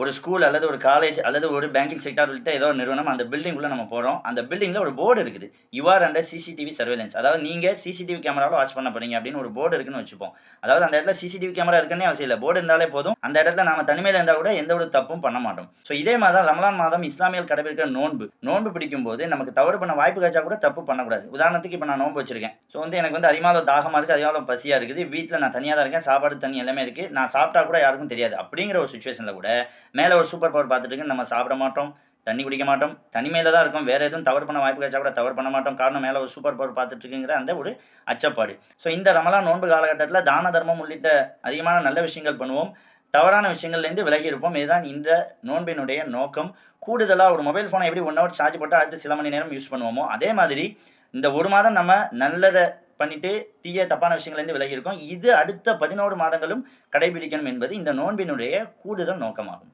ஒரு ஸ்கூல் அல்லது ஒரு காலேஜ் அல்லது ஒரு பேங்கிங் செக்டார் உள்ளிட்ட ஏதோ ஒரு நிறுவனம் அந்த பில்டிங்குள்ளே நம்ம போகிறோம் அந்த பில்டிங்கில் ஒரு போர்டு இருக்குது. யுஆர் அண்டர் சிசிடிவி சர்வேலன்ஸ் அதாவது நீங்கள் சிசிடிவி கேமராவில் வாட்ச் பண்ண போறீங்க அப்படின்னு ஒரு போர்டு இருக்குன்னு வச்சுப்போம். அதாவது அந்த இடத்துல சிசிடிவி கேமரா இருக்குன்னே அவசியம் இல்லை. போர்டு இருந்தாலே போதும். அந்த இடத்துல நம்ம தனிமையில் இருந்தால் கூட எந்த ஒரு தப்பும் பண்ண மாட்டோம். ஸோ இதே மாதிரி தான் ரமலான் மாதம் இஸ்லாமியல் கடைபிடிக்கிற நோன்பு. நோன்பு பிடிக்கும் போது நமக்கு தவறு பண்ண வாய்ப்பு கிடைச்சா கூட தப்பு பண்ணக்கூடாது. உதாரணத்துக்கு இப்போ நான் நோன்பு வச்சிருக்கேன். ஸோ வந்து எனக்கு வந்து அதிகமாக தாகமாக இருக்குது அதிகமாக பசியாக இருக்குது. வீட்டில் நான் தனியாக தான் இருக்கேன். சாப்பாடு தண்ணி எல்லாமே இருக்குது நான் சாப்பிட்டா கூட யாருக்கும் தெரியாது. அப்படிங்கிற ஒரு சுச்சுவேஷனில் கூட மேலே ஒரு சூப்பர் பவர் பார்த்துட்டு நம்ம சாப்பிட மாட்டோம் தண்ணி குடிக்க மாட்டோம் தனிமையில் தான் இருக்கும். வேறு எதுவும் தவறு பண்ண வாய்ப்பு கிடைச்சா கூட தவறு பண்ண மாட்டோம். காரணம் மேலே ஒரு சூப்பர் பவர் பார்த்துட்டுருக்குங்கிற அந்த ஒரு அச்சப்பாடு. ஸோ இந்த ரமலான் நோன்பு காலகட்டத்தில் தான தர்மம் உள்ளிட்ட அதிகமான நல்ல விஷயங்கள் பண்ணுவோம். தவறான விஷயங்கள்லேருந்து விலகி இருப்போம். இதுதான் இந்த நோன்பினுடைய நோக்கம். கூடுதலாக ஒரு மொபைல் ஃபோனை எப்படி ஒன் ஹவர் சார்ஜ் போட்டு அடுத்து சில மணி நேரம் யூஸ் பண்ணுவோமோ அதே மாதிரி இந்த ஒரு மாதம் நம்ம நல்லதை பண்ணிட்டு தீய தப்பான விஷயங்கள்லேருந்து விலகி இருக்கோம். இது அடுத்த பதினோரு மாதங்களும் கடைபிடிக்கணும் என்பது இந்த நோன்பினுடைய கூடுதல் நோக்கமாகும்.